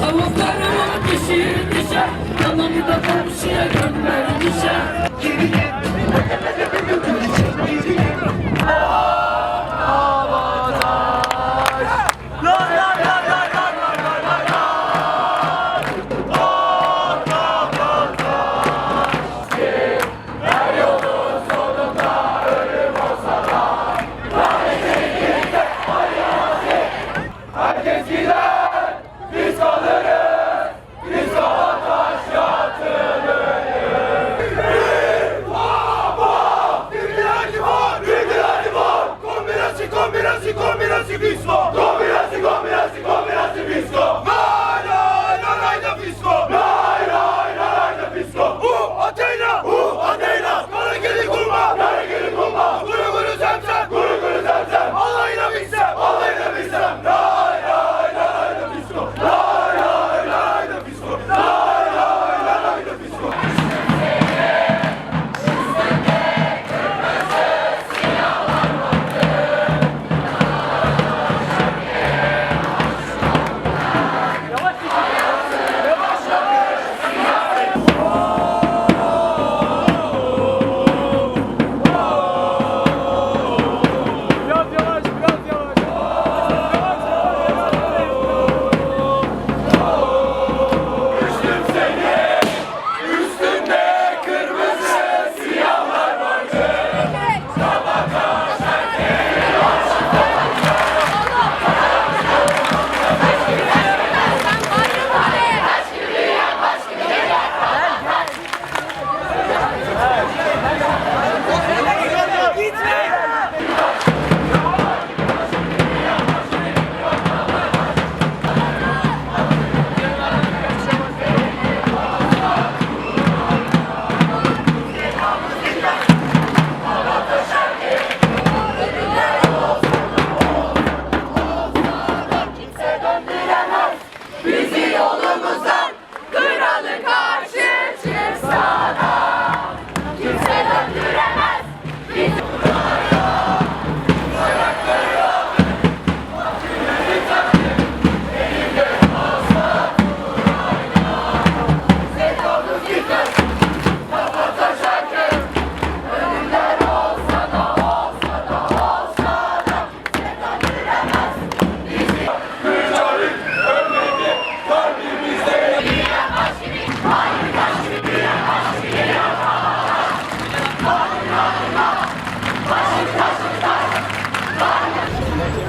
Tavuklarımın dişi düşer. Kanımı Pismo!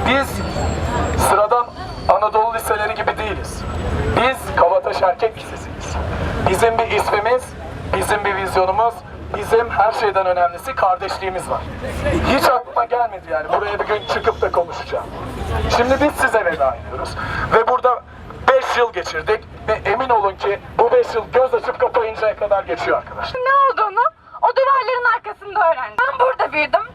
Biz sıradan Anadolu liseleri gibi değiliz. Biz Kavataş Erkek Lisesi'yiz. Bizim bir ismimiz, bizim bir vizyonumuz, bizim her şeyden önemlisi kardeşliğimiz var. Hiç aklıma gelmedi yani buraya bir gün çıkıp da konuşacağım. Şimdi biz size veda ediyoruz. Ve burada beş 5 yıl geçirdik ve emin olun ki bu 5 yıl göz açıp kapayıncaya kadar geçiyor arkadaşlar. Ne olduğunu o duvarların arkasında öğrendim. Ben burada büyüdüm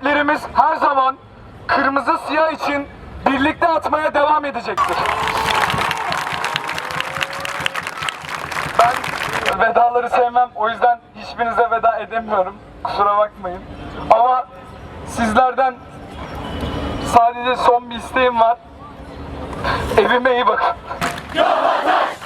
kalplerimiz her zaman kırmızı siyah için birlikte atmaya devam edecektir. Ben vedaları sevmem, o yüzden hiçbirinize veda edemiyorum. Kusura bakmayın. Ama sizlerden sadece son bir isteğim var. Evime iyi bakın. Yavaş